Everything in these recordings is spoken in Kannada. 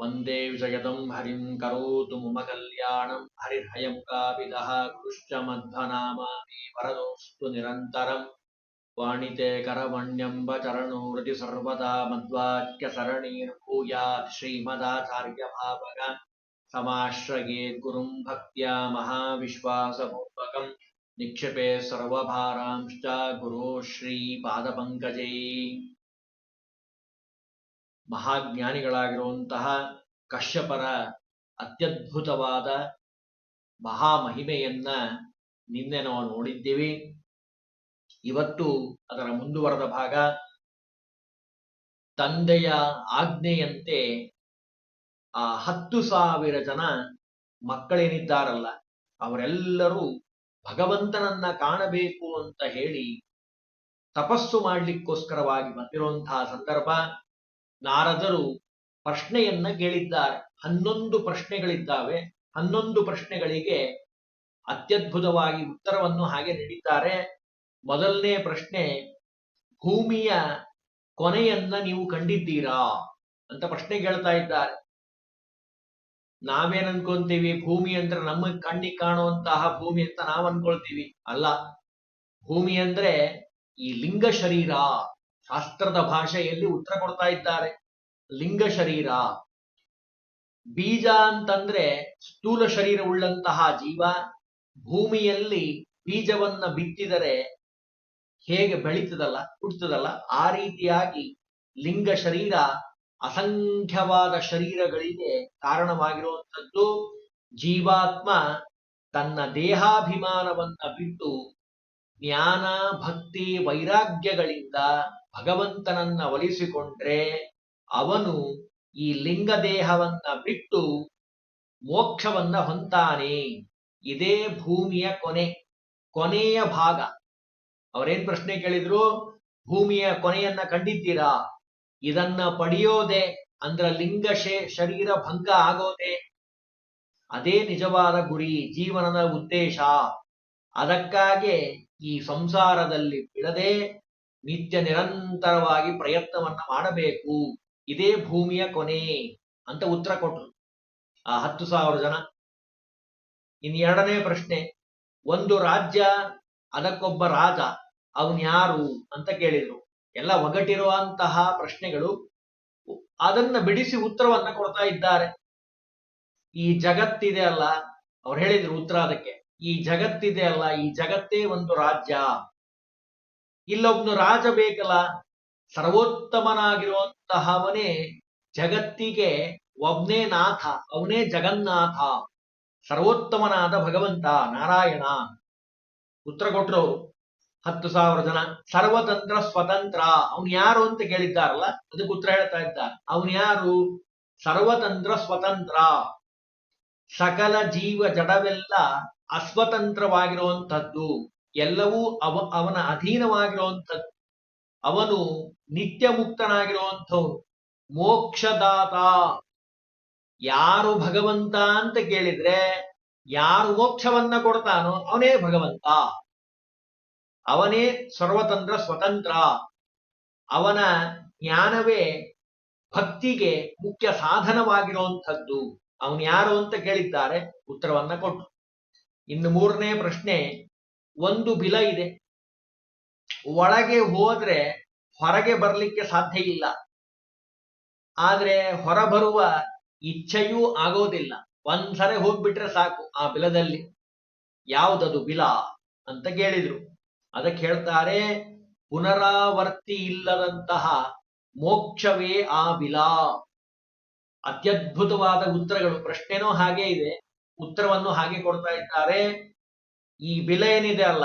वंदे वंदे हरि करो करोतु मम कल्याण हरिहय कापिलः निरंतर मध्वनामानि वरदोऽस्तु निरन्तरम् वाणिते करवण्यम्ब चरणोरति सर्वदा मद्वाक्यसरणीर्भूयात् श्रीमदाचार्यभावग समाश्रयेत् गुरुम् भक्त्या महाविश्वासपूर्वकम् निक्षेपे सर्वभारांश्च गुरो श्रीपादपङ्कजै। ಮಹಾಜ್ಞಾನಿಗಳಾಗಿರುವಂತಹ ಕಶ್ಯಪರ ಅತ್ಯದ್ಭುತವಾದ ಮಹಾಮಹಿಮೆಯನ್ನ ನಿನ್ನೆ ನಾವು ನೋಡಿದ್ದೀವಿ. ಇವತ್ತು ಅದರ ಮುಂದುವರೆದ ಭಾಗ, ತಂದೆಯ ಆಜ್ಞೆಯಂತೆ ಆ ಹತ್ತು ಸಾವಿರ ಜನ ಮಕ್ಕಳೇನಿದ್ದಾರಲ್ಲ, ಅವರೆಲ್ಲರೂ ಭಗವಂತನನ್ನ ಕಾಣಬೇಕು ಅಂತ ಹೇಳಿ ತಪಸ್ಸು ಮಾಡ್ಲಿಕ್ಕೋಸ್ಕರವಾಗಿ ಬಂದಿರುವಂತಹ ಸಂದರ್ಭ. ನಾರದರು ಪ್ರಶ್ನೆಯನ್ನ ಕೇಳಿದ್ದಾರೆ. ಹನ್ನೊಂದು ಪ್ರಶ್ನೆಗಳಿದ್ದಾವೆ. ಹನ್ನೊಂದು ಪ್ರಶ್ನೆಗಳಿಗೆ ಅತ್ಯದ್ಭುತವಾಗಿ ಉತ್ತರವನ್ನು ಹಾಗೆ ನೀಡಿದ್ದಾರೆ. ಮೊದಲನೇ ಪ್ರಶ್ನೆ, ಭೂಮಿಯ ಕೊನೆಯನ್ನ ನೀವು ಕಂಡಿದ್ದೀರಾ ಅಂತ ಪ್ರಶ್ನೆ ಕೇಳ್ತಾ ಇದ್ದಾರೆ. ನಾವೇನ್ ಅನ್ಕೊಂತೀವಿ? ಭೂಮಿ ಅಂದ್ರೆ ನಮ್ಮ ಕಣ್ಣಿಗೆ ಕಾಣುವಂತಹ ಭೂಮಿ ಅಂತ ನಾವ್ ಅನ್ಕೊಳ್ತೀವಿ. ಅಲ್ಲ, ಭೂಮಿ ಅಂದ್ರೆ ಈ ಲಿಂಗ ಶರೀರ ಶಾಸ್ತ್ರದ ಭಾಷೆಯಲ್ಲಿ ಉತ್ತರ ಕೊಡ್ತಾ ಇದ್ದಾರೆ. ಲಿಂಗ ಶರೀರ. ಬೀಜ ಅಂತಂದ್ರೆ ಸ್ಥೂಲ ಶರೀರ ಉಳ್ಳಂತಹ ಜೀವ. ಭೂಮಿಯಲ್ಲಿ ಬೀಜವನ್ನ ಬಿತ್ತಿದರೆ ಹೇಗೆ ಬೆಳೀತದಲ್ಲ ಹುಟ್ಟುತ್ತದಲ್ಲ ಆ ರೀತಿಯಾಗಿ ಲಿಂಗ ಶರೀರ ಅಸಂಖ್ಯವಾದ ಶರೀರಗಳಿಗೆ ಕಾರಣವಾಗಿರುವಂಥದ್ದು. ಜೀವಾತ್ಮ ತನ್ನ ದೇಹಾಭಿಮಾನವನ್ನ ಬಿಟ್ಟು ಜ್ಞಾನ, ಭಕ್ತಿ, ವೈರಾಗ್ಯಗಳಿಂದ ಭಗವಂತನನ್ನ ಒಲಿಸಿಕೊಂಡ್ರೆ ಅವನು ಈ ಲಿಂಗ ದೇಹವನ್ನ ಬಿಟ್ಟು ಮೋಕ್ಷವನ್ನ ಹೊಂತಾನೆ ಇದೇ ಭೂಮಿಯ ಕೊನೆ, ಕೊನೆಯ ಭಾಗ. ಅವರೇನ್ ಪ್ರಶ್ನೆ ಕೇಳಿದ್ರು? ಭೂಮಿಯ ಕೊನೆಯನ್ನ ಕಂಡಿದ್ದೀರಾ? ಇದನ್ನ ಪಡೆಯೋದೆ, ಅಂದ್ರ ಲಿಂಗ ಶರೀರ ಭಂಗ ಆಗೋದೆ. ಅದೇ ನಿಜವಾದ ಗುರಿ ಜೀವನದ ಉದ್ದೇಶ. ಅದಕ್ಕಾಗೆ ಈ ಸಂಸಾರದಲ್ಲಿ ಬಿಡದೆ ನಿತ್ಯ ನಿರಂತರವಾಗಿ ಪ್ರಯತ್ನವನ್ನ ಮಾಡಬೇಕು. ಇದೇ ಭೂಮಿಯ ಕೊನೆ ಅಂತ ಉತ್ತರ ಕೊಟ್ರು. ಆ ಹತ್ತು ಸಾವಿರ ಜನ. ಇನ್ ಎರಡನೇ ಪ್ರಶ್ನೆ, ಒಂದು ರಾಜ್ಯ, ಅದಕ್ಕೊಬ್ಬ ರಾಜ ಯಾರು ಅಂತ ಕೇಳಿದ್ರು. ಎಲ್ಲ ಒಗಟಿರುವಂತಹ ಪ್ರಶ್ನೆಗಳು ಅದನ್ನ ಬಿಡಿಸಿ ಉತ್ತರವನ್ನ ಕೊಡ್ತಾ ಇದ್ದಾರೆ. ಈ ಜಗತ್ತಿದೆ ಅಲ್ಲ, ಅವ್ರು ಹೇಳಿದ್ರು ಉತ್ತರ ಅದಕ್ಕೆ. ಈ ಜಗತ್ತಿದೆ ಅಲ್ಲ, ಈ ಜಗತ್ತೇ ಒಂದು ರಾಜ್ಯ. ಇಲ್ಲೊಬ್ನು ರಾಜ ಬೇಕಲ್ಲ ಸರ್ವೋತ್ತಮನಾಗಿರುವಂತಹವನೇ ಜಗತ್ತಿಗೆ ಒಬ್ನೇ ನಾಥ, ಅವನೇ ಜಗನ್ನಾಥ, ಸರ್ವೋತ್ತಮನಾದ ಭಗವಂತ, ನಾರಾಯಣ. ಉತ್ತರ ಕೊಟ್ಟರು ಹತ್ತು ಸಾವಿರ ಜನ. ಸರ್ವತಂತ್ರ, ಸ್ವತಂತ್ರ. ಅವನು ಯಾರು ಅಂತ ಕೇಳಿದ್ದಾರಲ್ಲ, ಅದಕ್ಕೆ ಉತ್ತರ ಹೇಳ್ತಾ ಇದ್ದಾರೆ. ಅವನು ಯಾರು? ಸರ್ವತಂತ್ರ, ಸ್ವತಂತ್ರ. ಸಕಲ ಜೀವ ಜಡವೆಲ್ಲ ಅಸ್ವತಂತ್ರವಾಗಿರುವಂಥದ್ದು. ಎಲ್ಲವೂ ಅವ, ಅವನ ಅಧೀನವಾಗಿರುವಂಥದ್ದು ಅವನು ನಿತ್ಯ ಮುಕ್ತನಾಗಿರುವಂಥವ್ರು ಮೋಕ್ಷದಾತ. ಯಾರು ಭಗವಂತ ಅಂತ ಕೇಳಿದ್ರೆ, ಯಾರು ಮೋಕ್ಷವನ್ನ ಕೊಡ್ತಾನೋ ಅವನೇ ಭಗವಂತ. ಅವನೇ ಸರ್ವತಂತ್ರ ಸ್ವತಂತ್ರ. ಅವನ ಜ್ಞಾನವೇ ಭಕ್ತಿಗೆ ಮುಖ್ಯ ಸಾಧನವಾಗಿರುವಂಥದ್ದು. ಅವನು ಯಾರು ಅಂತ ಕೇಳಿದ್ದಾರೆ, ಉತ್ತರವನ್ನ ಕೊಟ್ಟು ಇನ್ನು ಮೂರನೇ ಪ್ರಶ್ನೆ ಒಂದು ಬಿಲ ಇದೆ. ಒಳಗೆ ಹೋದ್ರೆ ಹೊರಗೆ ಬರಲಿಕ್ಕೆ ಸಾಧ್ಯ ಇಲ್ಲ. ಆದ್ರೆ ಹೊರಬರುವ ಇಚ್ಛೆಯೂ ಆಗೋದಿಲ್ಲ. ಒಂದ್ಸರಿ ಹೋಗ್ಬಿಟ್ರೆ ಸಾಕು ಆ ಬಿಲದಲ್ಲಿ. ಯಾವುದದು ಬಿಲ ಅಂತ ಕೇಳಿದ್ರು. ಅದಕ್ಕೆ ಹೇಳ್ತಾರೆ, ಪುನರಾವರ್ತಿ ಇಲ್ಲದಂತಹ ಮೋಕ್ಷವೇ ಆ ಬಿಲ. ಅತ್ಯದ್ಭುತವಾದ ಉತ್ತರಗಳು. ಪ್ರಶ್ನೆನೂ ಹಾಗೆ ಇದೆ. ಉತ್ತರವನ್ನು ಹಾಗೆ ಕೊಡ್ತಾ ಇದ್ದಾರೆ. ಈ ಬಿಲ ಏನಿದೆ ಅಲ್ಲ?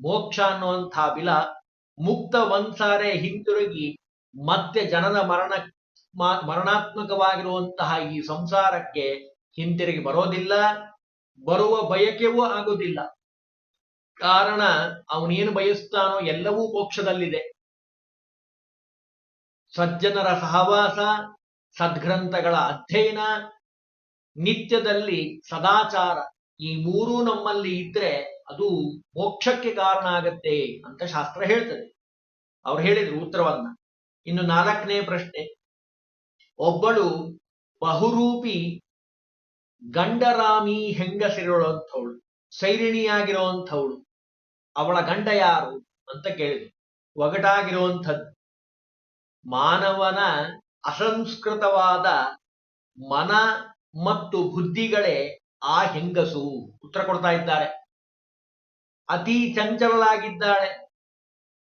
ಮೋಕ್ಷ ಅನ್ನುವಂತಹ ಬಿಲ ಮುಕ್ತ ಒಂದ್ಸಾರೆ ಹಿಂತಿರುಗಿ ಮತ್ತೆ ಜನನ ಮರಣ ಮರಣಾತ್ಮಕವಾಗಿರುವಂತಹ ಈ ಸಂಸಾರಕ್ಕೆ ಹಿಂತಿರುಗಿ ಬರೋದಿಲ್ಲ, ಬರುವ ಬಯಕೆವೂ ಆಗೋದಿಲ್ಲ. ಕಾರಣ ಅವನೇನು ಬಯಸ್ತಾನೋ ಎಲ್ಲವೂ ಮೋಕ್ಷದಲ್ಲಿದೆ. ಸಜ್ಜನರ ಸಹವಾಸ, ಸದ್ಗ್ರಂಥಗಳ ಅಧ್ಯಯನ, ನಿತ್ಯದಲ್ಲಿ ಸದಾಚಾರ. ಈ ಮೂರೂ ನಮ್ಮಲ್ಲಿ ಇದ್ರೆ ಅದು ಮೋಕ್ಷಕ್ಕೆ ಕಾರಣ ಆಗತ್ತೆ ಅಂತ ಶಾಸ್ತ್ರ ಹೇಳ್ತದೆ. ಅವ್ರು ಹೇಳಿದ್ರು ಉತ್ತರವನ್ನ ಇನ್ನು ನಾಲ್ಕನೇ ಪ್ರಶ್ನೆ. ಒಬ್ಬಳು ಬಹುರೂಪಿ ಗಂಡರಾಮಿ ಹೆಂಗಸಿರುವಂಥವಳು, ಸೈರಿಣಿಯಾಗಿರುವಂಥವಳು, ಅವಳ ಗಂಡ ಯಾರು ಅಂತ ಕೇಳಿದ್ರು. ಒಗಟಾಗಿರುವಂಥದ್ದು. ಮಾನವನ ಅಸಂಸ್ಕೃತವಾದ ಮನ ಮತ್ತು ಬುದ್ಧಿಗಳೇ ಆ ಹೆಂಗಸು ಉತ್ತರ ಕೊಡ್ತಾ ಇದ್ದಾರೆ. ಅತಿ ಚಂಚಲಳಾಗಿದ್ದಾಳೆ.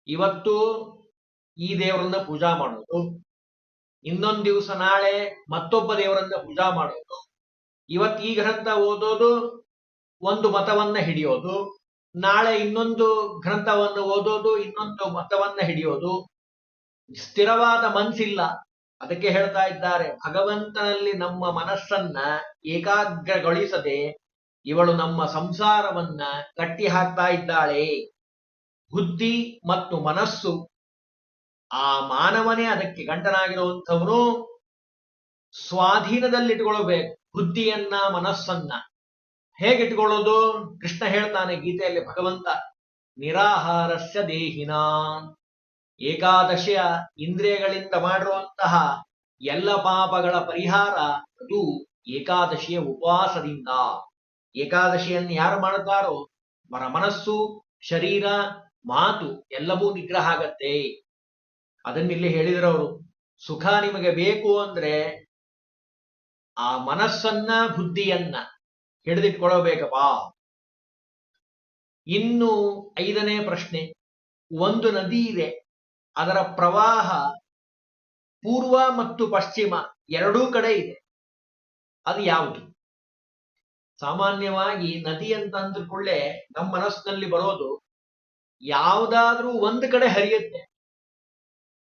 ಇವತ್ತು ಈ ದೇವರನ್ನ ಪೂಜಾ ಮಾಡೋದು. ಇನ್ನೊಂದು ದಿವಸ ನಾಳೆ ಮತ್ತೊಬ್ಬ ದೇವರನ್ನ ಪೂಜಾ ಮಾಡೋದು. ಇವತ್ತು ಈ ಗ್ರಂಥ ಓದೋದು, ಒಂದು ಮತವನ್ನ ಹಿಡಿಯೋದು. ನಾಳೆ ಇನ್ನೊಂದು ಗ್ರಂಥವನ್ನು ಓದೋದು, ಇನ್ನೊಂದು ಮತವನ್ನ ಹಿಡಿಯೋದು. ಸ್ಥಿರವಾದ ಮನಸ್ಸಿಲ್ಲ ಅದಕ್ಕೆ ಹೇಳ್ತಾ ಇದ್ದಾರೆ, ಭಗವಂತನಲ್ಲಿ ನಮ್ಮ ಮನಸ್ಸನ್ನ ಏಕಾಗ್ರಗೊಳಿಸದೆ ಇವಳು ನಮ್ಮ ಸಂಸಾರವನ್ನ ಕಟ್ಟಿ ಹಾಕ್ತಾ ಇದ್ದಾಳೆ. ಬುದ್ಧಿ ಮತ್ತು ಮನಸ್ಸು ಆ ಮಾನವನೇ ಅದಕ್ಕೆ ಗಂಟನಾಗಿರುವಂಥವನು ಸ್ವಾಧೀನದಲ್ಲಿಟ್ಕೊಳ್ಬೇಕು ಬುದ್ಧಿಯನ್ನ ಮನಸ್ಸನ್ನ. ಹೇಗಿಟ್ಕೊಳ್ಳೋದು ಕೃಷ್ಣ ಹೇಳ್ತಾನೆ ಗೀತೆಯಲ್ಲಿ ಭಗವಂತ, ನಿರಾಹಾರಸ್ಯ ದೇಹಿನ. ಏಕಾದಶಿಯ ಇಂದ್ರಿಯಗಳಿಂದ ಮಾಡಿರುವಂತಹ ಎಲ್ಲ ಪಾಪಗಳ ಪರಿಹಾರ ಅದು ಏಕಾದಶಿಯ ಉಪವಾಸದಿಂದ. ಏಕಾದಶಿಯನ್ನು ಯಾರು ಮಾಡುತ್ತಾರೋ ಅವರ ಮನಸ್ಸು ಶರೀರ, ಮಾತು ಎಲ್ಲವೂ ನಿಗ್ರಹ ಆಗತ್ತೆ. ಅದನ್ನಿಲ್ಲಿ ಹೇಳಿದ್ರವರು. ಸುಖ ನಿಮಗೆ ಬೇಕು ಅಂದ್ರೆ ಆ ಮನಸ್ಸನ್ನ, ಬುದ್ಧಿಯನ್ನ ಹಿಡಿದಿಟ್ಕೊಳ್ಳಬೇಕಪ್ಪ ಇನ್ನು ಐದನೇ ಪ್ರಶ್ನೆ. ಒಂದು ನದಿ ಇದೆ. ಅದರ ಪ್ರವಾಹ ಪೂರ್ವ ಮತ್ತು ಪಶ್ಚಿಮ ಎರಡೂ ಕಡೆ ಇದೆ. ಅದು ಯಾವುದು? ಸಾಮಾನ್ಯವಾಗಿ ನದಿ ಅಂತ ಅಂದ್ಕೊಳ್ಳೆ ನಮ್ಮ ಮನಸ್ಸಿನಲ್ಲಿ ಬರೋದು ಯಾವುದಾದ್ರೂ ಒಂದು ಕಡೆ ಹರಿಯುತ್ತೆ.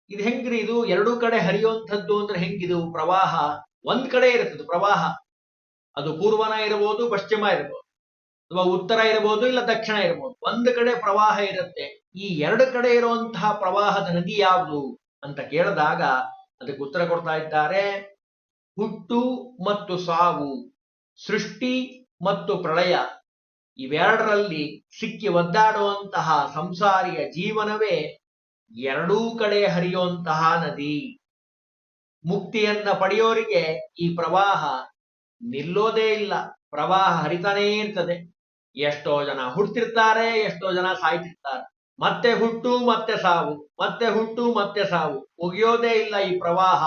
ಇದು ಹೆಂಗ್ರಿ ಇದು? ಎರಡೂ ಕಡೆ ಹರಿಯುವಂಥದ್ದು ಅಂದ್ರೆ ಹೆಂಗಿದು? ಪ್ರವಾಹ ಒಂದ್ ಕಡೆ ಇರುತ್ತದೆ, ಪ್ರವಾಹ. ಅದು ಪೂರ್ವನ ಇರಬಹುದು ಪಶ್ಚಿಮ ಇರಬಹುದು ಅಥವಾ ಉತ್ತರ ಇರಬಹುದು ಇಲ್ಲ ದಕ್ಷಿಣ ಇರಬಹುದು ಒಂದು ಕಡೆ ಪ್ರವಾಹ ಇರುತ್ತೆ. ಈ ಎರಡು ಕಡೆ ಇರುವಂತಹ ಪ್ರವಾಹದ ನದಿ ಯಾವುದು ಅಂತ ಕೇಳಿದಾಗ ಅದಕ್ಕೆ ಉತ್ತರ ಕೊಡ್ತಾ ಇದ್ದಾರೆ, ಹುಟ್ಟು ಮತ್ತು ಸಾವು, ಸೃಷ್ಟಿ ಮತ್ತು ಪ್ರಳಯ. ಇವೆರಡರಲ್ಲಿ ಸಿಕ್ಕಿ ಒದ್ದಾಡುವಂತಹ ಸಂಸಾರಿಯ ಜೀವನವೇ ಎರಡೂ ಕಡೆ ಹರಿಯುವಂತಹ ನದಿ. ಮುಕ್ತಿಯನ್ನ ಪಡೆಯೋರಿಗೆ ಈ ಪ್ರವಾಹ ನಿಲ್ಲೋದೇ ಇಲ್ಲ. ಪ್ರವಾಹ ಹರಿತಾನೇ ಇರ್ತದೆ. ಎಷ್ಟೋ ಜನ ಹುಡ್ತಿರ್ತಾರೆ ಎಷ್ಟೋ ಜನ ಸಾಯ್ತಿರ್ತಾರೆ. ಮತ್ತೆ ಹುಟ್ಟು, ಮತ್ತೆ ಸಾವು, ಮತ್ತೆ ಹುಟ್ಟು, ಮತ್ತೆ ಸಾವು. ಮುಗಿಯೋದೇ ಇಲ್ಲ ಈ ಪ್ರವಾಹ.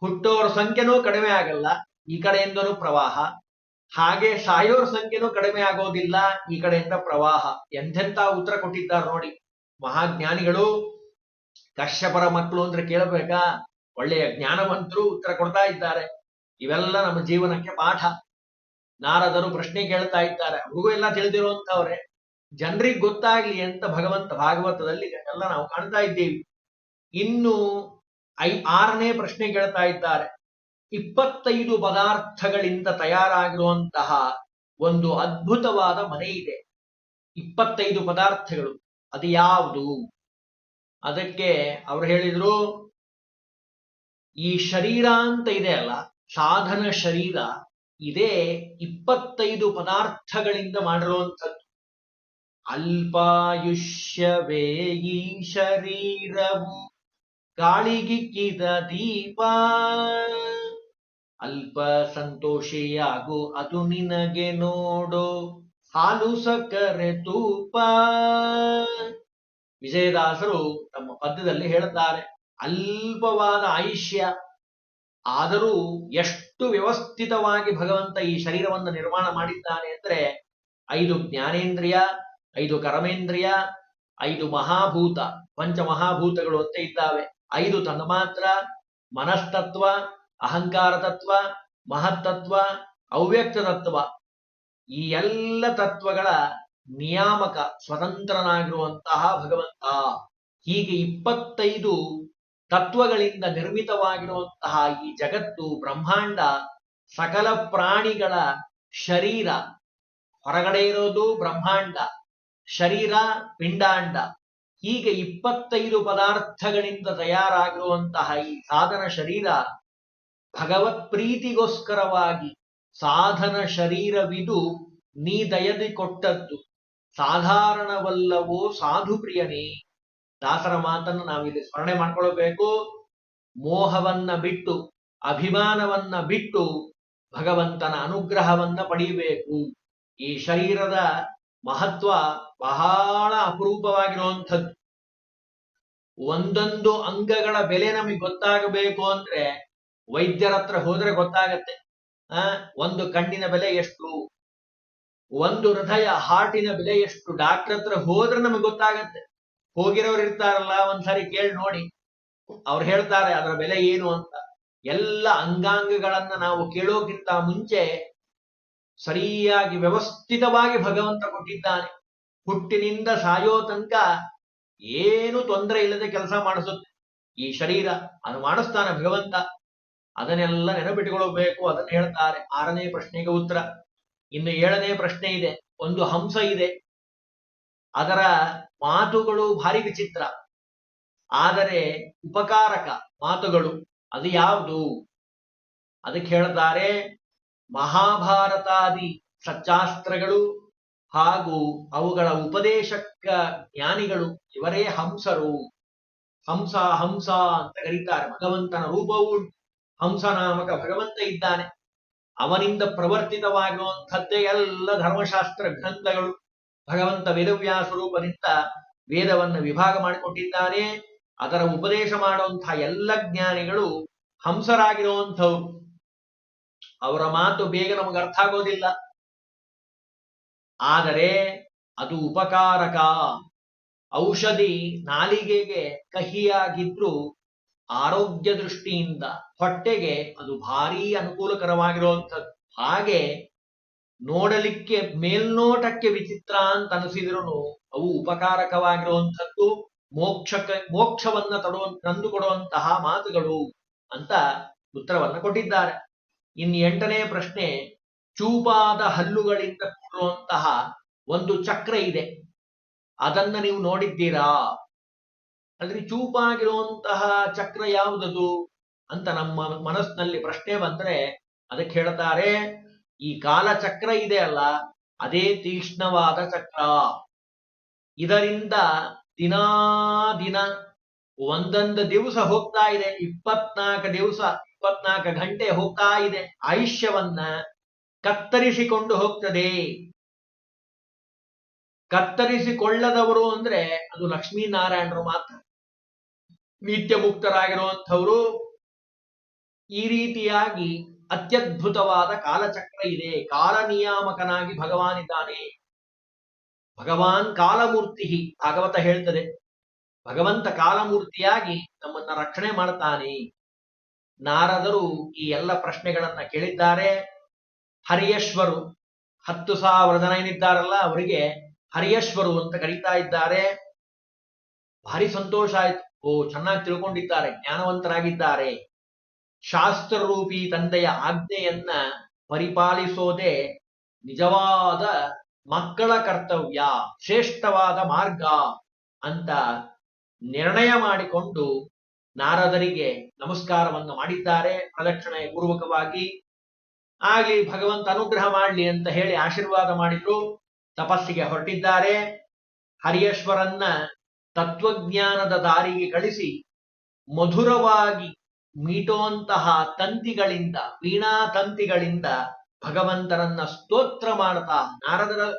ಹುಟ್ಟೋರ ಸಂಖ್ಯೆನೂ ಕಡಿಮೆ ಆಗಲ್ಲ, ಈ ಕಡೆಯಿಂದನೂ ಪ್ರವಾಹ. ಹಾಗೆ ಸಾಯೋರ ಸಂಖ್ಯೆನೂ ಕಡಿಮೆ ಆಗೋದಿಲ್ಲ, ಈ ಕಡೆಯಿಂದ ಪ್ರವಾಹ. ಎಂಥೆಂಥ ಉತ್ತರ ಕೊಟ್ಟಿದ್ದಾರೆ ನೋಡಿ. ಮಹಾಜ್ಞಾನಿಗಳು, ಕಶ್ಯಪರ ಮಕ್ಕಳು ಅಂದ್ರೆ ಕೇಳಬೇಕಾ? ಒಳ್ಳೆಯ ಜ್ಞಾನವಂತರು ಉತ್ತರ ಕೊಡ್ತಾ ಇದ್ದಾರೆ. ಇವೆಲ್ಲ ನಮ್ಮ ಜೀವನಕ್ಕೆ ಪಾಠ. ನಾರದರು ಪ್ರಶ್ನೆ ಕೇಳ್ತಾ ಇದ್ದಾರೆ. ಅವ್ರಿಗೂ ಎಲ್ಲ ತಿಳಿದಿರುವಂತವ್ರೆ ಜನರಿಗೆ ಗೊತ್ತಾಗ್ಲಿ ಅಂತ ಭಗವಂತ ಭಾಗವತದಲ್ಲಿ ಎಲ್ಲ ನಾವು ಕಾಣ್ತಾ ಇದ್ದೀವಿ. ಇನ್ನು ಐ, ಆರನೇ ಪ್ರಶ್ನೆ ಕೇಳ್ತಾ ಇದ್ದಾರೆ. ಇಪ್ಪತ್ತೈದು ಪದಾರ್ಥಗಳಿಂದ ತಯಾರಾಗಿರುವಂತಹ ಒಂದು ಅದ್ಭುತವಾದ ಮನೆ ಇದೆ. ಇಪ್ಪತ್ತೈದು ಪದಾರ್ಥಗಳು, ಅದು ಯಾವುದು? ಅದಕ್ಕೆ ಅವ್ರು ಹೇಳಿದ್ರು, ಈ ಶರೀರ ಅಂತ ಇದೆ ಅಲ್ಲ, ಸಾಧನ ಶರೀರ, ಇದೇ ಇಪ್ಪತ್ತೈದು ಪದಾರ್ಥಗಳಿಂದ ಮಾಡಿರುವಂಥದ್ದು. ಅಲ್ಪಾಯುಷ್ಯವೇ ಈ ಶರೀರವು ಗಾಳಿಗಿಕ್ಕಿದ ದೀಪ. ಅಲ್ಪ ಸಂತೋಷಿಯಾಗು, ಅದು ನಿನಗೆ ನೋಡೋ, ಹಾಲು, ಸಕ್ಕರೆ ತೂಪ ವಿಜಯದಾಸರು ತಮ್ಮ ಪದ್ಯದಲ್ಲಿ ಹೇಳುತ್ತಾರೆ, ಅಲ್ಪವಾದ ಆಯುಷ್ಯ, ಆದರೂ ಎಷ್ಟು ವ್ಯವಸ್ಥಿತವಾಗಿ ಭಗವಂತ ಈ ಶರೀರವನ್ನು ನಿರ್ಮಾಣ ಮಾಡಿದ್ದಾನೆ ಅಂದ್ರೆ, ಐದು ಜ್ಞಾನೇಂದ್ರಿಯ ಐದು ಕರಮೇಂದ್ರಿಯ, ಐದು ಮಹಾಭೂತ, ಪಂಚ ಮಹಾಭೂತಗಳು ಅಂತ ಇದ್ದಾವೆ. ಐದು ತನ್ಮಾತ್ರ ಮನಸ್ತತ್ವ, ಅಹಂಕಾರ ತತ್ವ ಮಹತ್ತತ್ವ ಅವ್ಯಕ್ತ ತತ್ವ. ಈ ಎಲ್ಲ ತತ್ವಗಳ ನಿಯಾಮಕ, ಸ್ವತಂತ್ರನಾಗಿರುವಂತಹ ಭಗವಂತ. ಹೀಗೆ ಇಪ್ಪತ್ತೈದು ತತ್ವಗಳಿಂದ ನಿರ್ಮಿತವಾಗಿರುವಂತಹ ಈ ಜಗತ್ತು, ಬ್ರಹ್ಮಾಂಡ, ಸಕಲ ಪ್ರಾಣಿಗಳ ಶರೀರ. ಹೊರಗಡೆ ಇರೋದು ಬ್ರಹ್ಮಾಂಡ. ಶರೀರ ಪಿಂಡಾಂಡ. ಹೀಗೆ ಇಪ್ಪತ್ತೈದು ಪದಾರ್ಥಗಳಿಂದ ತಯಾರಾಗಿರುವಂತಹ ಈ ಸಾಧನ ಶರೀರ ಭಗವತ್ ಪ್ರೀತಿಗೋಸ್ಕರವಾಗಿ ಸಾಧನ ಶರೀರವಿದು ನೀ ದಯದಿ ಕೊಟ್ಟದ್ದು. ಸಾಧಾರಣವಲ್ಲವೋ ಸಾಧು ಪ್ರಿಯನೇ. ದಾಸರ ಮಾತನ್ನು ನಾವಿಲ್ಲಿ ಸ್ಮರಣೆ ಮಾಡ್ಕೊಳ್ಬೇಕು. ಮೋಹವನ್ನ ಬಿಟ್ಟು, ಅಭಿಮಾನವನ್ನ ಬಿಟ್ಟು ಭಗವಂತನ ಅನುಗ್ರಹವನ್ನ ಪಡೆಯಬೇಕು ಈ ಶರೀರದ ಮಹತ್ವ ಬಹಳ ಅಪರೂಪವಾಗಿರುವಂಥದ್ದು. ಒಂದೊಂದು ಅಂಗಗಳ ಬೆಲೆ ನಮಗೆ ಗೊತ್ತಾಗಬೇಕು ಅಂದ್ರೆ ವೈದ್ಯರ ಹತ್ರ ಹೋದ್ರೆ ಗೊತ್ತಾಗತ್ತೆ. ಆ, ಒಂದು ಕಣ್ಣಿನ ಬೆಲೆ ಎಷ್ಟು? ಒಂದು ಹೃದಯ, ಹಾರ್ಟಿನ ಬೆಲೆ ಎಷ್ಟು? ಡಾಕ್ಟರ್ ಹತ್ರ ಹೋದ್ರೆ ನಮಗೆ ಗೊತ್ತಾಗತ್ತೆ. ಹೋಗಿರೋರು ಇರ್ತಾರಲ್ಲ, ಒಂದ್ಸರಿ ಕೇಳಿ ನೋಡಿ. ಅವ್ರು ಹೇಳ್ತಾರೆ, ಅದರ ಬೆಲೆ ಏನು? ಅಂತ. ಎಲ್ಲ ಅಂಗಾಂಗಗಳನ್ನ ನಾವು ಕೇಳೋಕ್ಕಿಂತ ಮುಂಚೆ ಸರಿಯಾಗಿ ವ್ಯವಸ್ಥಿತವಾಗಿ ಭಗವಂತ ಕೊಟ್ಟಿದ್ದಾನೆ. ಹುಟ್ಟಿನಿಂದ ಸಾಯೋ ತನಕ ಏನು ತೊಂದರೆ ಇಲ್ಲದೆ ಕೆಲಸ ಮಾಡಿಸುತ್ತೆ. ಈ ಶರೀರ ಅದು ಮಾಡಿಸ್ತಾನೆ ಭಗವಂತ. ಅದನ್ನೆಲ್ಲ ನೆನಪಿಟ್ಟುಕೊಳ್ಳಬೇಕು ಅದನ್ನ ಹೇಳ್ತಾರೆ. ಆರನೇ ಪ್ರಶ್ನೆಗೆ ಉತ್ತರ. ಇನ್ನು ಏಳನೇ ಪ್ರಶ್ನೆ ಇದೆ. ಒಂದು ಹಂಸ ಇದೆ. ಅದರ ಮಾತುಗಳು ಭಾರಿ ವಿಚಿತ್ರ. ಆದರೆ ಉಪಕಾರಕ ಮಾತುಗಳು. ಅದು ಯಾವುದು? ಅದಕ್ಕೆ ಹೇಳ್ತಾರೆ ಮಹಾಭಾರತಾದಿ ಸಚ್ಚಾಸ್ತ್ರಗಳು ಹಾಗೂ ಅವುಗಳ ಉಪದೇಶಕ್ಕ ಜ್ಞಾನಿಗಳು ಇವರೇ ಹಂಸರು. ಹಂಸ ಹಂಸ ಅಂತ ಕರೀತಾರೆ. ಭಗವಂತನ ರೂಪವು ಹಂಸ ನಾಮಕ ಭಗವಂತ ಇದ್ದಾನೆ. ಅವನಿಂದ ಪ್ರವರ್ತಿತವಾಗಿರುವಂಥದ್ದೇ ಎಲ್ಲ ಧರ್ಮಶಾಸ್ತ್ರ ಗ್ರಂಥಗಳು. ಭಗವಂತ ವೇದವ್ಯಾಸ ರೂಪದಿಂದ ವೇದವನ್ನು ವಿಭಾಗ ಮಾಡಿಕೊಟ್ಟಿದ್ದಾನೆ. ಅದರ ಉಪದೇಶ ಮಾಡುವಂತಹ ಎಲ್ಲ ಜ್ಞಾನಿಗಳು ಹಂಸರಾಗಿರುವಂಥವ್ರು. ಅವರ ಮಾತು ಬೇಗ ನಮಗೆ ಅರ್ಥ ಆಗೋದಿಲ್ಲ. ಆದರೆ ಅದು ಉಪಕಾರಕ. ಔಷಧಿ ನಾಲಿಗೆಗೆ ಕಹಿಯಾಗಿದ್ರು ಆರೋಗ್ಯ ದೃಷ್ಟಿಯಿಂದ ಹೊಟ್ಟೆಗೆ ಅದು ಭಾರೀ ಅನುಕೂಲಕರವಾಗಿರುವಂಥದ್ದು. ಹಾಗೆ ನೋಡಲಿಕ್ಕೆ ಮೇಲ್ನೋಟಕ್ಕೆ ವಿಚಿತ್ರ ಅಂತ ಅನಿಸಿದ್ರು ಅವು ಉಪಕಾರಕವಾಗಿರುವಂಥದ್ದು ಮೋಕ್ಷಕ್ಕೆ ಮೋಕ್ಷವನ್ನ ತಡುವ ತಂದುಕೊಡುವಂತಹ ಮಾತುಗಳು ಅಂತ ಉತ್ತರವನ್ನ ಕೊಟ್ಟಿದ್ದಾರೆ. ಇನ್ನು ಎಂಟನೇ ಪ್ರಶ್ನೆ, ಚೂಪಾದ ಹಲ್ಲುಗಳಿಂದ ಕೂಡುವಂತಹ ಒಂದು ಚಕ್ರ ಇದೆ. ಅದನ್ನ ನೀವು ನೋಡಿದ್ದೀರಾ? ಅಂದ್ರೆ ಚೂಪಾಗಿರುವಂತಹ ಚಕ್ರ ಯಾವುದದು ಅಂತ ನಮ್ಮ ಮನಸ್ಸಿನಲ್ಲಿ ಪ್ರಶ್ನೆ ಬಂದ್ರೆ ಅದಕ್ಕೆ ಹೇಳ್ತಾರೆ, ಈ ಕಾಲಚಕ್ರ ಇದೆ ಅಲ್ಲ, ಅದೇ ತೀಕ್ಷ್ಣವಾದ ಚಕ್ರ. ಇದರಿಂದ ದಿನಾ ದಿನ ಒಂದೊಂದು ದಿವಸ ಹೋಗ್ತಾ ಇದೆ, ಇಪ್ಪತ್ನಾಲ್ಕು ದಿವಸ, ಇಪ್ಪತ್ನಾಲ್ಕು ಗಂಟೆ ಹೋಗ್ತಾ ಇದೆ. ಆಯುಷ್ಯವನ್ನ ಕತ್ತರಿಸಿಕೊಂಡು ಹೋಗ್ತದೆ. ಕತ್ತರಿಸಿಕೊಳ್ಳದವರು ಅಂದ್ರೆ ಅದು ಲಕ್ಷ್ಮೀನಾರಾಯಣರು ಮಾತ್ರ. ನಿತ್ಯ ಮುಕ್ತರಾಗಿರುವಂಥವರು ಈ ರೀತಿಯಾಗಿ ಅತ್ಯದ್ಭುತವಾದ ಕಾಲಚಕ್ರ ಇದೆ. ಕಾಲ ನಿಯಾಮಕನಾಗಿ ಭಗವಾನ್ ಇದ್ದಾನೆ. ಭಗವಾನ್ ಕಾಲಮೂರ್ತಿ, ಭಾಗವತ ಹೇಳ್ತದೆ. ಭಗವಂತ ಕಾಲಮೂರ್ತಿಯಾಗಿ ನಮ್ಮನ್ನ ರಕ್ಷಣೆ ಮಾಡ್ತಾನೆ. ನಾರದರು ಈ ಎಲ್ಲ ಪ್ರಶ್ನೆಗಳನ್ನ ಕೇಳಿದ್ದಾರೆ. ಹರಿಯಶ್ವರು ಹತ್ತು ಸಾವಿರ ಜನ ಏನಿದ್ದಾರಲ್ಲ ಅವರಿಗೆ ಹರಿಯಶ್ವರು ಅಂತ ಕರೀತಾ ಇದ್ದಾರೆ. ಭಾರಿ ಸಂತೋಷ ಆಯ್ತು. ಓ, ಚೆನ್ನಾಗಿ ತಿಳ್ಕೊಂಡಿದ್ದಾರೆ, ಜ್ಞಾನವಂತರಾಗಿದ್ದಾರೆ. ಶಾಸ್ತ್ರರೂಪಿ ತಂದೆಯ ಆಜ್ಞೆಯನ್ನ ಪರಿಪಾಲಿಸೋದೆ ನಿಜವಾದ ಮಕ್ಕಳ ಕರ್ತವ್ಯ, ಶ್ರೇಷ್ಠವಾದ ಮಾರ್ಗ ಅಂತ ನಿರ್ಣಯ ಮಾಡಿಕೊಂಡು ನಾರದರಿಗೆ ನಮಸ್ಕಾರವನ್ನು ಮಾಡಿದ್ದಾರೆ ಪ್ರದಕ್ಷಿಣೆ ಪೂರ್ವಕವಾಗಿ. ಆಗಲಿ, ಭಗವಂತ ಅನುಗ್ರಹ ಮಾಡಲಿ ಅಂತ ಹೇಳಿ ಆಶೀರ್ವಾದ ಮಾಡಿದ್ರು. ತಪಸ್ಸಿಗೆ ಹೊರಟಿದ್ದಾರೆ. ಹರಿಯೇಶ್ವರನ್ನ ತತ್ವಜ್ಞಾನದ ದಾರಿಗೆ ಕಳಿಸಿ ಮಧುರವಾಗಿ ಮೀಟೋಂತಹ ತಂತಿಗಳಿಂದ, ವೀಣಾ ತಂತಿಗಳಿಂದ ಭಗವಂತರನ್ನ ಸ್ತೋತ್ರ ಮಾಡ್ತಾ ನಾರದರ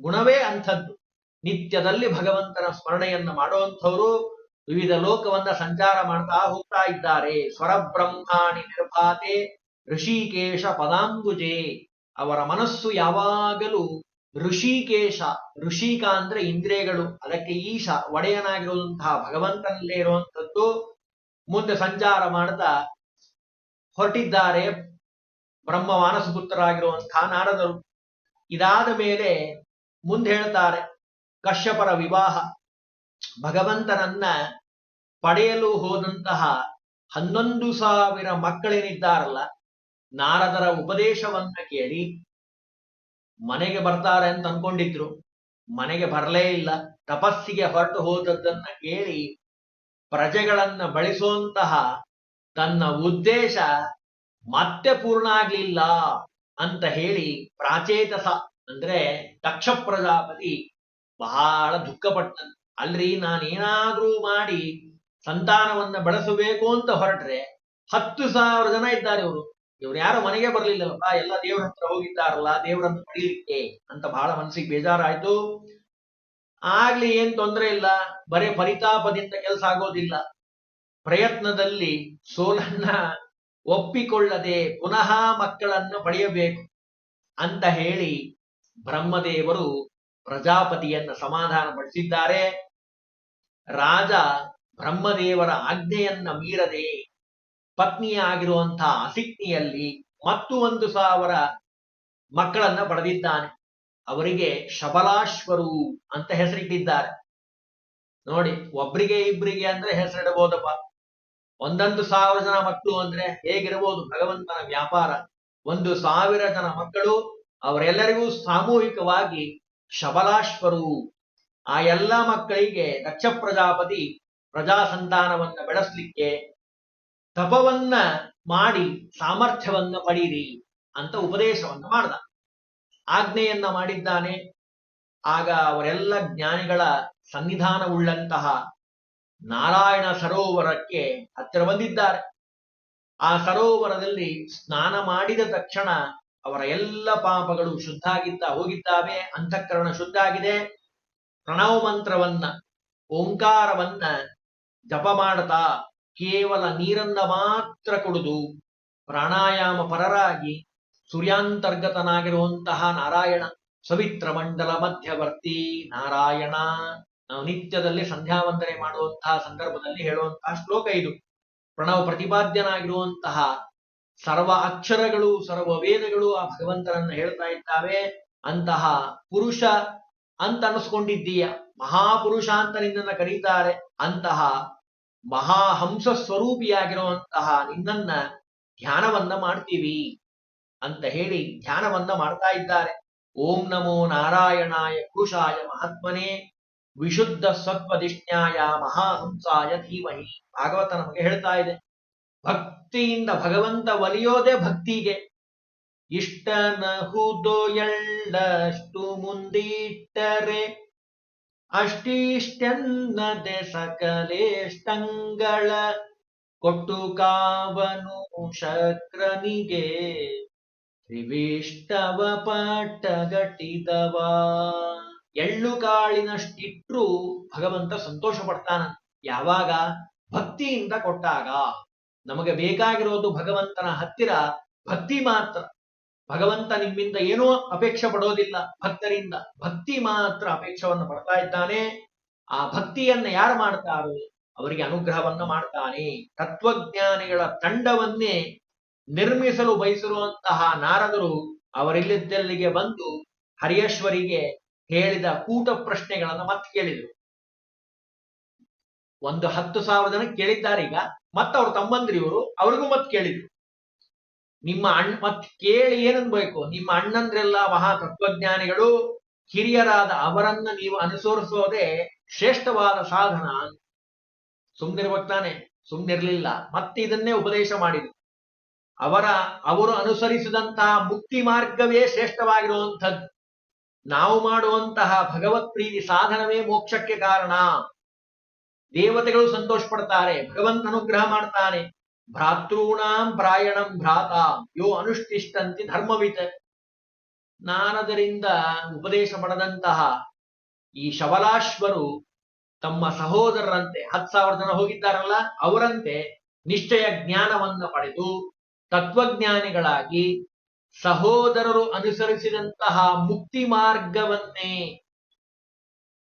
ಗುಣವೇ ಅಂಥದ್ದು. ನಿತ್ಯದಲ್ಲಿ ಭಗವಂತನ ಸ್ಮರಣೆಯನ್ನ ಮಾಡುವಂಥವರು ವಿವಿಧ ಲೋಕವನ್ನ ಸಂಚಾರ ಮಾಡ್ತಾ ಹೋಗ್ತಾ ಇದ್ದಾರೆ. ಸ್ವರಬ್ರಹ್ಮಾಣಿ ನಿರ್ಭಾತೆ ಋಷಿಕೇಶ ಪದಾಂಬುಜೆ. ಅವರ ಮನಸ್ಸು ಯಾವಾಗಲೂ ಋಷಿಕೇಶ, ಋಷಿಕ ಅಂದ್ರೆ ಇಂದ್ರಿಯಗಳು, ಅದಕ್ಕೆ ಈಶ, ಒಡೆಯನಾಗಿರುವಂತಹ ಭಗವಂತನಲ್ಲೇ ಇರುವಂಥದ್ದು ಮುಂದೆ ಸಂಚಾರ ಮಾಡ್ತಾ ಹೊರಟಿದ್ದಾರೆ. ಬ್ರಹ್ಮ ಮಾನಸಪುತ್ರರಾಗಿರುವಂತಹ ನಾರದರು. ಇದಾದ ಮೇಲೆ ಮುಂದೆ ಹೇಳ್ತಾರೆ ಕಶ್ಯಪರ ವಿವಾಹ. ಭಗವಂತನನ್ನ ಪಡೆಯಲು ಹೋದಂತಹ ಹನ್ನೊಂದು ಸಾವಿರ ಮಕ್ಕಳೇನಿದ್ದಾರಲ್ಲ, ನಾರದರ ಉಪದೇಶವನ್ನ ಕೇಳಿ ಮನೆಗೆ ಬರ್ತಾರೆ ಅಂತ ಅನ್ಕೊಂಡಿದ್ರು. ಮನೆಗೆ ಬರಲೇ ಇಲ್ಲ. ತಪಸ್ಸಿಗೆ ಹೊರಟು ಹೋದದ್ದನ್ನ ಕೇಳಿ ಪ್ರಜೆಗಳನ್ನ ಬಳಸುವಂತಹ ತನ್ನ ಉದ್ದೇಶ ಮತ್ತೆ ಪೂರ್ಣ ಆಗ್ಲಿಲ್ಲ ಅಂತ ಹೇಳಿ ಪ್ರಾಚೇತಸ ಅಂದ್ರೆ ದಕ್ಷ ಪ್ರಜಾಪತಿ ಬಹಳ ದುಃಖಪಟ್ಟ ಅಲ್ರಿ, ನಾನೇನಾದ್ರೂ ಮಾಡಿ ಸಂತಾನವನ್ನ ಬಳಸಬೇಕು ಅಂತ ಹೊರಟ್ರೆ ಹತ್ತು ಸಾವಿರ ಜನ ಇದ್ದಾರೆ ಇವರು. ಇವ್ರು ಯಾರು ಮನೆಗೆ ಬರ್ಲಿಲ್ಲಪ್ಪ ಎಲ್ಲ ದೇವ್ರ ಹತ್ರ ಹೋಗಿದ್ದಾರಲ್ಲ ದೇವ್ರನ್ನ ಪಡೀಲಿಕ್ಕೆ ಅಂತ ಬಹಳ ಮನಸ್ಸಿಗೆ ಬೇಜಾರಾಯ್ತು. ಆಗ್ಲಿ ಏನ್ ತೊಂದರೆ ಇಲ್ಲ, ಬರೇ ಪರಿತಾಪದಿಂದ ಕೆಲಸ ಆಗೋದಿಲ್ಲ. ಪ್ರಯತ್ನದಲ್ಲಿ ಸೋಲನ್ನ ಒಪ್ಪಿಕೊಳ್ಳದೆ ಪುನಃ ಮಕ್ಕಳನ್ನು ಪಡೆಯಬೇಕು ಅಂತ ಹೇಳಿ ಬ್ರಹ್ಮದೇವರು ಪ್ರಜಾಪತಿಯನ್ನ ಸಮಾಧಾನ ಪಡಿಸಿದ್ದಾರೆ ರಾಜ ಬ್ರಹ್ಮದೇವರ ಆಜ್ಞೆಯನ್ನ ಮೀರದೆ ಪತ್ನಿಯಾಗಿರುವಂತಹ ಅಸಿಕ್ನಿಯಲ್ಲಿ ಮತ್ತು ಒಂದು ಸಾವಿರ ಮಕ್ಕಳನ್ನ ಪಡೆದಿದ್ದಾನೆ. ಅವರಿಗೆ ಶಬಲಾಶ್ವರು ಅಂತ ಹೆಸರಿಟ್ಟಿದ್ದಾರೆ. ನೋಡಿ, ಒಬ್ರಿಗೆ ಇಬ್ರಿಗೆ ಅಂದ್ರೆ ಹೆಸರಿಡಬಹುದಪ್ಪ. ಒಂದೊಂದು ಸಾವಿರ ಜನ ಮಕ್ಕಳು ಅಂದ್ರೆ ಹೇಗಿರಬಹುದು? ಭಗವಂತನ ವ್ಯಾಪಾರ. ಒಂದು ಸಾವಿರ ಜನ ಮಕ್ಕಳು, ಅವರೆಲ್ಲರಿಗೂ ಸಾಮೂಹಿಕವಾಗಿ ಶಬಲಾಶ್ವರು. ಆ ಎಲ್ಲ ಮಕ್ಕಳಿಗೆ ದಕ್ಷ ಪ್ರಜಾಪತಿ ಪ್ರಜಾಸಂತಾನವನ್ನ ಬೆಳೆಸಲಿಕ್ಕೆ ತಪವನ್ನ ಮಾಡಿ ಸಾಮರ್ಥ್ಯವನ್ನ ಪಡೀರಿ ಅಂತ ಉಪದೇಶವನ್ನ ಮಾಡ್ದ. ಆಜ್ಞೆಯನ್ನ ಮಾಡಿದ್ದಾನೆ. ಆಗ ಅವರೆಲ್ಲ ಜ್ಞಾನಿಗಳ ಸನ್ನಿಧಾನವುಳ್ಳಂತಹ ನಾರಾಯಣ ಸರೋವರಕ್ಕೆ ಹತ್ತಿರ ಬಂದಿದ್ದಾರೆ. ಆ ಸರೋವರದಲ್ಲಿ ಸ್ನಾನ ಮಾಡಿದ ತಕ್ಷಣ ಅವರ ಎಲ್ಲ ಪಾಪಗಳು ಶುದ್ಧ ಆಗಿದ್ದ ಹೋಗಿದ್ದಾವೆ, ಅಂತಃಕರಣ ಶುದ್ಧ ಆಗಿದೆ. ಪ್ರಣವ ಮಂತ್ರವನ್ನ, ಓಂಕಾರವನ್ನ ಜಪ ಮಾಡ್ತಾ ಕೇವಲ ನೀರನ್ನ ಮಾತ್ರ ಕುಡಿದು ಪ್ರಾಣಾಯಾಮ ಪರರಾಗಿ ಸೂರ್ಯಾಂತರ್ಗತನಾಗಿರುವಂತಹ ನಾರಾಯಣ ಸವಿತ್ರ ಮಂಡಲ ಮಧ್ಯವರ್ತಿ ನಾರಾಯಣ. ನಾವು ನಿತ್ಯದಲ್ಲಿ ಸಂಧ್ಯಾ ವಂದನೆ ಮಾಡುವಂತಹ ಸಂದರ್ಭದಲ್ಲಿ ಹೇಳುವಂತಹ ಶ್ಲೋಕ ಇದು. ಪ್ರಣವ ಪ್ರತಿಪಾದ್ಯನಾಗಿರುವಂತಹ ಸರ್ವ ಅಕ್ಷರಗಳು, ಸರ್ವ ವೇದಗಳು ಆ ಭಗವಂತನನ್ನ ಹೇಳ್ತಾ ಇದ್ದಾವೆ. ಅಂತಹ ಪುರುಷ ಅಂತ ಅನಿಸ್ಕೊಂಡಿದ್ದೀಯ? ಮಹಾಪುರುಷ ಅಂತ ನಿನ್ನನ್ನ ಕರೀತಾರೆ. ಅಂತಹ ಮಹಾಹಂಸ ಸ್ವರೂಪಿಯಾಗಿರುವಂತಹ ನಿನ್ನನ್ನ ಧ್ಯಾನವನ್ನ ಮಾಡ್ತೀವಿ ಅಂತ ಹೇಳಿ ಧ್ಯಾನವನ್ನ ಮಾಡ್ತಾ ಇದ್ದಾರೆ. ಓಂ ನಮೋ ನಾರಾಯಣಾಯ ಪುರುಷಾಯ ಮಹಾತ್ಮನೇ. ವಿಶುದ್ಧ ಸತ್ವದಿಷ್ಣ್ಯಾಯ ಮಹಾಹಂಸಾಯ ಧೀಮಹಿ. ಭಾಗವತ ನಮಗೆ ಹೇಳ್ತಾ ಇದೆ. ಭಕ್ತಿಯಿಂದ ಭಗವಂತ ಒಲಿಯೋದೇ ಭಕ್ತಿಗೆ. ಇಷ್ಟನಹುದೋ ಎಳ್ಳಷ್ಟು ಮುಂದಿಟ್ಟರೆ ಅಷ್ಟಿಷ್ಟೆನ್ನದೆ ಸಕಲೇಷ್ಟಂಗಳ ಕೊಟ್ಟು ಕಾವನು ಶಕ್ರನಿಗೆ. ತ್ರಿವಿಷ್ಟವ ಪಟ್ಟಗಟ್ಟಿದವ ಎಳ್ಳು ಕಾಳಿನಷ್ಟಿಟ್ರು ಭಗವಂತ ಸಂತೋಷ ಪಡ್ತಾನ ಯಾವಾಗ? ಭಕ್ತಿಯಿಂದ ಕೊಟ್ಟಾಗ. ನಮಗೆ ಬೇಕಾಗಿರೋದು ಭಗವಂತನ ಹತ್ತಿರ ಭಕ್ತಿ ಮಾತ್ರ. ಭಗವಂತ ನಿಮ್ಮಿಂದ ಏನೂ ಅಪೇಕ್ಷೆ ಪಡೋದಿಲ್ಲ. ಭಕ್ತರಿಂದ ಭಕ್ತಿ ಮಾತ್ರ ಅಪೇಕ್ಷವನ್ನು ಪಡ್ತಾ ಇದ್ದಾನೆ. ಆ ಭಕ್ತಿಯನ್ನ ಯಾರು ಮಾಡ್ತಾರೋ? ಅವರಿಗೆ ಅನುಗ್ರಹವನ್ನ ಮಾಡ್ತಾನೆ. ತತ್ವಜ್ಞಾನಿಗಳ ತಂಡವನ್ನೇ ನಿರ್ಮಿಸಲು ಬಯಸಿರುವಂತಹ ನಾರದರು ಅವರಿಲ್ಲಿದ್ದಲ್ಲಿಗೆ ಬಂದು ಹರಿಯೇಶ್ವರಿಗೆ ಹೇಳಿದ ಕೂಟ ಪ್ರಶ್ನೆಗಳನ್ನು ಮತ್ತೆ ಕೇಳಿದ್ರು. ಒಂದು ಹತ್ತು ಸಾವಿರ ಜನ ಕೇಳಿದ್ದಾರೆ ಈಗ, ಮತ್ತೆ ಅವ್ರ ತಮ್ಮಂದ್ರಿ ಇವರು, ಅವ್ರಿಗೂ ಮತ್ತೆ ಕೇಳಿದ್ರು. ನಿಮ್ಮ ಅಣ್ಣ ಮತ್ ಕೇಳಿ ಏನನ್ಬೇಕು? ನಿಮ್ಮ ಅಣ್ಣಂದ್ರೆಲ್ಲ ಮಹಾ ತತ್ವಜ್ಞಾನಿಗಳು, ಹಿರಿಯರಾದ ಅವರನ್ನ ನೀವು ಅನುಸರಿಸೋದೇ ಶ್ರೇಷ್ಠವಾದ ಸಾಧನ ಸುಮ್ನಿರ್ಬೇಕು ತಾನೆ, ಸುಮ್ನಿರ್ಲಿಲ್ಲ. ಮತ್ತೆ ಇದನ್ನೇ ಉಪದೇಶ ಮಾಡಿದ್ರು. ಅವರ, ಅವರು ಅನುಸರಿಸಿದಂತಹ ಮುಕ್ತಿ ಮಾರ್ಗವೇ ಶ್ರೇಷ್ಠವಾಗಿರುವಂಥದ್ದು. ನಾವು ಮಾಡುವಂತಹ ಭಗವತ್ ಪ್ರೀತಿ ಸಾಧನವೇ ಮೋಕ್ಷಕ್ಕೆ ಕಾರಣ. ದೇವತೆಗಳು ಸಂತೋಷ ಪಡ್ತಾರೆ ಭಗವಂತ ಅನುಗ್ರಹ ಮಾಡ್ತಾನೆ. ಭ್ರಾತೃಣಾಂ ಪ್ರಾಯಣಂ ಭ್ರಾತ, ಯೋ ಅನುಷ್ಠಿಷ್ಟಂತಿ ಧರ್ಮವಿತ. ನಾನದರಿಂದ ಉಪದೇಶ ಪಡೆದಂತಹ ಈ ಶಬಲಾಶ್ವರು ತಮ್ಮ ಸಹೋದರರಂತೆ, ಹತ್ತು ಸಾವಿರ ಜನ ಹೋಗಿದ್ದಾರಲ್ಲ, ಅವರಂತೆ ನಿಶ್ಚಯ ಜ್ಞಾನವನ್ನು ಪಡೆದು ತತ್ವಜ್ಞಾನಿಗಳಾಗಿ ಸಹೋದರರು ಅನುಸರಿಸಿದಂತಹ ಮುಕ್ತಿ ಮಾರ್ಗವನ್ನೇ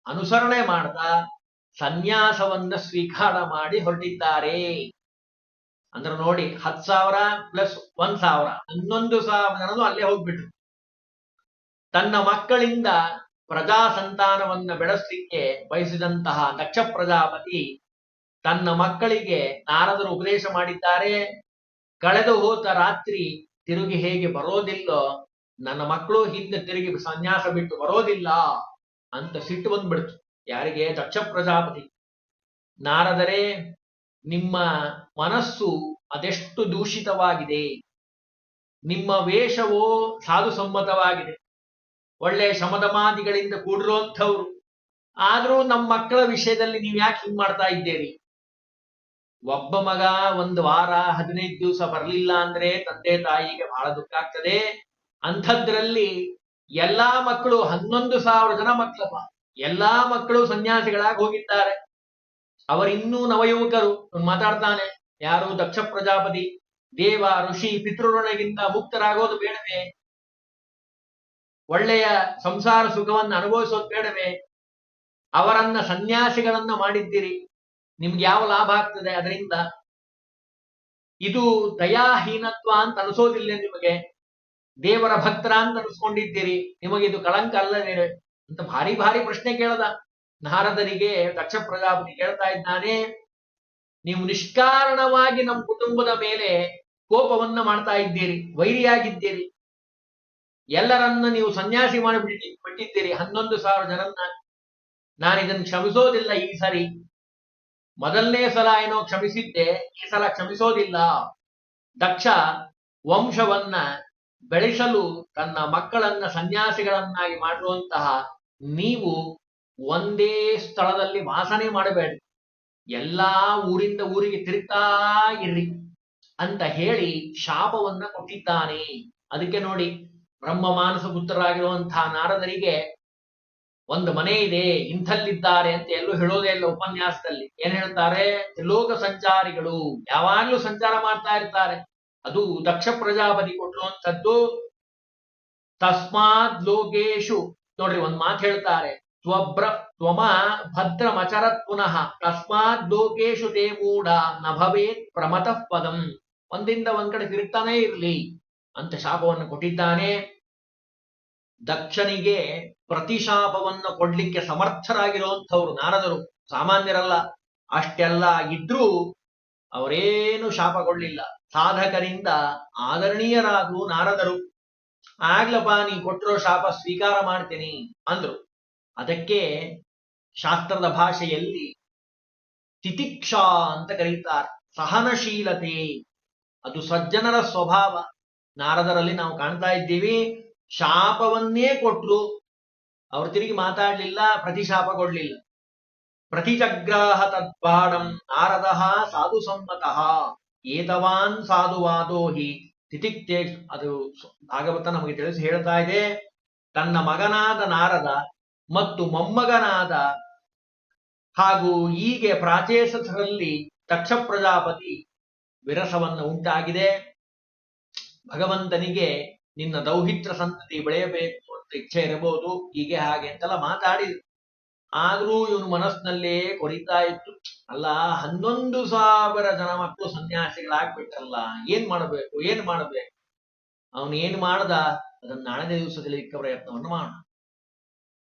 ಅನುಸರಣೆ ಮಾಡ್ತಾ ಸನ್ಯಾಸವನ್ನ ಸ್ವೀಕಾರ ಮಾಡಿ ಹೊರಟಿದ್ದಾರೆ. ಅಂದ್ರೆ ನೋಡಿ ಹತ್ ಸಾವಿರ ಪ್ಲಸ್ ಒಂದ್ ಸಾವಿರ, ಹನ್ನೊಂದು ಸಾವಿರ ಜನನು ಅಲ್ಲೇ ಹೋಗ್ಬಿಟ್ರು. ತನ್ನ ಮಕ್ಕಳಿಂದ ಪ್ರಜಾ ಸಂತಾನವನ್ನ ಬೆಳೆಸಲಿಕ್ಕೆ ಬಯಸಿದಂತಹ ದಕ್ಷ ಪ್ರಜಾಪತಿ ತನ್ನ ಮಕ್ಕಳಿಗೆ ನಾರದರು ಉಪದೇಶ ಮಾಡಿದ್ದಾರೆ. ಕಳೆದು ಹೋದ ರಾತ್ರಿ ತಿರುಗಿ ಹೇಗೆ ಬರೋದಿಲ್ಲೋ, ನನ್ನ ಮಕ್ಕಳು ಹಿಂದೆ ತಿರುಗಿ ಸನ್ಯಾಸ ಬಿಟ್ಟು ಬರೋದಿಲ್ಲ ಅಂತ ಸಿಟ್ಟು ಬಂದ್ಬಿಡ್ತು. ಯಾರಿಗೆ? ದಕ್ಷ ಪ್ರಜಾಪತಿ ನಾರದರೆ, ನಿಮ್ಮ ಮನಸ್ಸು ಅದೆಷ್ಟು ದೂಷಿತವಾಗಿದೆ? ನಿಮ್ಮ ವೇಷವೋ ಸಾಧು ಸಮ್ಮತವಾಗಿದೆ ಒಳ್ಳೆ ಶಮದಮಾದಿಗಳಿಂದ ಕೂಡಿರುವಂಥವ್ರು. ಆದರೂ ನಮ್ಮ ಮಕ್ಕಳ ವಿಷಯದಲ್ಲಿ ನೀವು ಯಾಕೆ ಹಿಂಗ್ ಮಾಡ್ತಾ ಇದ್ದೀರಿ? ಒಬ್ಬ ಮಗ ಒಂದು ವಾರ, ಹದಿನೈದು ದಿವಸ ಬರಲಿಲ್ಲ ಅಂದ್ರೆ ತಂದೆ ತಾಯಿಗೆ ಬಹಳ ದುಃಖ ಆಗ್ತದೆ. ಅಂಥದ್ರಲ್ಲಿ ಎಲ್ಲಾ ಮಕ್ಕಳು ಹನ್ನೊಂದು ಸಾವಿರ ಜನ ಮಕ್ಕಳಪ್ಪ. ಎಲ್ಲಾ ಮಕ್ಕಳು ಸನ್ಯಾಸಿಗಳಾಗಿ ಹೋಗಿದ್ದಾರೆ. ಅವರಿನ್ನೂ ನವಯುವಕರು ಮಾತಾಡ್ತಾನೆ. ಯಾರು ದಕ್ಷ ಪ್ರಜಾಪತಿ, ದೇವ, ಋಷಿ ಪಿತೃಋಣಗಿಂತ ಮುಕ್ತರಾಗೋದು ಬೇಡವೇ? ಒಳ್ಳೆಯ ಸಂಸಾರ ಸುಖವನ್ನು ಅನುಭವಿಸೋದು ಬೇಡವೇ? ಅವರನ್ನ ಸನ್ಯಾಸಿಗಳನ್ನ ಮಾಡಿದ್ದೀರಿ. ನಿಮ್ಗೆ ಯಾವ ಲಾಭ ಆಗ್ತದೆ ಅದರಿಂದ? ಇದು ದಯಾಹೀನತ್ವ ಅಂತ ಅನಿಸೋದಿಲ್ಲ ನಿಮಗೆ? ದೇವರ ಭಕ್ತರ ಅಂತ ಅನಿಸ್ಕೊಂಡಿದ್ದೀರಿ. ನಿಮಗೆ ಇದು ಕಳಂಕ ಅಲ್ಲವೇ ಅಂತ ಭಾರಿ ಭಾರಿ ಪ್ರಶ್ನೆ ಕೇಳದ. ನಾರದರಿಗೆ ದಕ್ಷ ಪ್ರಜಾಪತಿ ಕೇಳ್ತಾ ಇದ್ದಾನೆ, ನೀವು ನಿಷ್ಕಾರಣವಾಗಿ ನಮ್ಮ ಕುಟುಂಬದ ಮೇಲೆ ಕೋಪವನ್ನ ಮಾಡ್ತಾ ಇದ್ದೀರಿ, ವೈರಿಯಾಗಿದ್ದೀರಿ. ಎಲ್ಲರನ್ನ ನೀವು ಸನ್ಯಾಸಿ ಮಾಡಿಬಿಟ್ಟಿ, ಬಿಟ್ಟಿದ್ದೀರಿ. ಹನ್ನೊಂದು ಸಾವಿರ ಜನನ್ನ ನಾನು ಇದನ್ನು ಕ್ಷಮಿಸೋದಿಲ್ಲ ಈ ಸರಿ. ಮೊದಲನೇ ಸಲ ಏನೋ ಕ್ಷಮಿಸಿದ್ದೆ, ಈ ಸಲ ಕ್ಷಮಿಸೋದಿಲ್ಲ. ದಕ್ಷ ವಂಶವನ್ನ ಬೆಳೆಸಲು ತನ್ನ ಮಕ್ಕಳನ್ನ ಸನ್ಯಾಸಿಗಳನ್ನಾಗಿ ಮಾಡುವಂತಹ ನೀವು ಒಂದೇ ಸ್ಥಳದಲ್ಲಿ ವಾಸನೆ ಮಾಡಬೇಡಿ ಎಲ್ಲಾ ಊರಿಂದ ಊರಿಗೆ ತಿರುಗ್ತಾ ಇರ್ರಿ ಅಂತ ಹೇಳಿ ಶಾಪವನ್ನ ಕೊಟ್ಟಿದ್ದಾನೆ. ಅದಕ್ಕೆ ನೋಡಿ ಬ್ರಹ್ಮ ಮಾನಸ ಪುತ್ರರಾಗಿರುವಂತಹ ನಾರದರಿಗೆ ಒಂದು ಮನೆ ಇದೆ, ಇಂಥಲ್ಲಿದ್ದಾರೆ ಅಂತ ಎಲ್ಲೂ ಹೇಳೋದೇ ಇಲ್ಲ ಉಪನ್ಯಾಸದಲ್ಲಿ. ಏನ್ ಹೇಳ್ತಾರೆ? ತ್ರಿಲೋಕ ಸಂಚಾರಿಗಳು. ಯಾವಾಗ್ಲೂ ಸಂಚಾರ ಮಾಡ್ತಾ ಇರ್ತಾರೆ. ಅದು ದಕ್ಷ ಪ್ರಜಾಪತಿ ಕೊಟ್ಟಿರುವಂಥದ್ದು. ತಸ್ಮಾತ್ ಲೋಕೇಶು ನೋಡ್ರಿ, ಒಂದ್ ಮಾತು ಹೇಳ್ತಾರೆ. ತ್ವಬ್ರ, ತ್ವಮ ಭದ್ರಮಚರತ್ ಪುನಃ. ತಸ್ಮಾತ್ ಲೋಕೇಶು ತೇ ಮೂಢ, ನ ಭವೇತ್ ಪ್ರಮತಃ ಪದಂ. ಒಂದಿಂದ ಒಂದ್ ಕಡೆ ತಿರುಗ್ತಾನೇ ಇರ್ಲಿ. ಅಂತ ಶಾಪವನ್ನು ಕೊಟ್ಟಿದ್ದಾನೆ. ದಕ್ಷನಿಗೆ ಪ್ರತಿಶಾಪವನ್ನು ಕೊಡ್ಲಿಕ್ಕೆ ಸಮರ್ಥರಾಗಿರುವಂಥವ್ರು ನಾರದರು. ಸಾಮಾನ್ಯರಲ್ಲ. ಅಷ್ಟೆಲ್ಲ ಇದ್ರೂ ಅವರೇನು ಕೊಡ್ಲಿಲ್ಲ. ಸಾಧಕರಿಂದ ಆದರಣೀಯರಾದ್ರು ನಾರದರು. ಆಗ್ಲಪ್ಪ ನೀ ಕೊಟ್ಟಿರೋ ಶಾಪ ಸ್ವೀಕಾರ ಮಾಡ್ತೀನಿ ಅಂದ್ರು. ಅದಕ್ಕೆ ಶಾಸ್ತ್ರದ ಭಾಷೆಯಲ್ಲಿ ತಿತಿಕ್ಷಾ ಅಂತ ಕರೀತಾರೆ. ಸಹನಶೀಲತೆ, ಅದು ಸಜ್ಜನರ ಸ್ವಭಾವ. ನಾರದರಲ್ಲಿ ನಾವು ಕಾಣ್ತಾ ಇದ್ದೀವಿ, ಶಾಪವನ್ನೇ ಕೊಟ್ರು. ಅವ್ರು ತಿರುಗಿ ಮಾತಾಡ್ಲಿಲ್ಲ, ಪ್ರತಿಶಾಪ ಕೊಡ್ಲಿಲ್ಲ. ಪ್ರತಿಜಗ್ರಾಹ ತದ್ಬಾಡಂ ನಾರದ ಸಾಧು ಸಮ್ಮತಃ ಏತವಾನ್ ಸಾಧುವಾದೋ ಹಿ ತಿತಿಕ್ತೇ ಅದು ಭಾಗವತ ನಮಗೆ ತಿಳಿಸಿ ಹೇಳ್ತಾ ಇದೆ. ತನ್ನ ಮಗನಾದ ನಾರದ ಮತ್ತು ಮೊಮ್ಮಗನಾದ ಹಾಗೂ ಹೀಗೆ ಪ್ರಾಚೇಸರಲ್ಲಿ ದಕ್ಷ ಪ್ರಜಾಪತಿ ವಿರಸವನ್ನು ಉಂಟಾಗಿದೆ. ಭಗವಂತನಿಗೆ ನಿನ್ನ ದೌಹಿತ್ರ ಸಂತತಿ ಬೆಳೆಯಬೇಕು ಅಂತ ಇಚ್ಛೆ ಇರಬಹುದು. ಹೀಗೆ ಹಾಗೆ ಅಂತೆಲ್ಲ ಮಾತಾಡಿದ್ರು ಆದ್ರೂ ಇವನು ಮನಸ್ಸಿನಲ್ಲೇ ಕೊರಿತಾ ಇತ್ತು. ಅಲ್ಲ, ಹನ್ನೊಂದು ಸಾವಿರ ಜನ ಮಕ್ಕಳು ಸನ್ಯಾಸಿಗಳಾಗ್ಬಿಟ್ಟಲ್ಲ ಏನ್ ಮಾಡಬೇಕು ಏನ್ ಮಾಡಬೇಕು? ಅವನು ಏನ್ ಮಾಡ್ದ? ಅದನ್ನ ನಾಳನೇ ದಿವಸ ತಿಳಿಲಿಕ್ಕೆ ಪ್ರಯತ್ನವನ್ನು ಮಾಡೋಣ.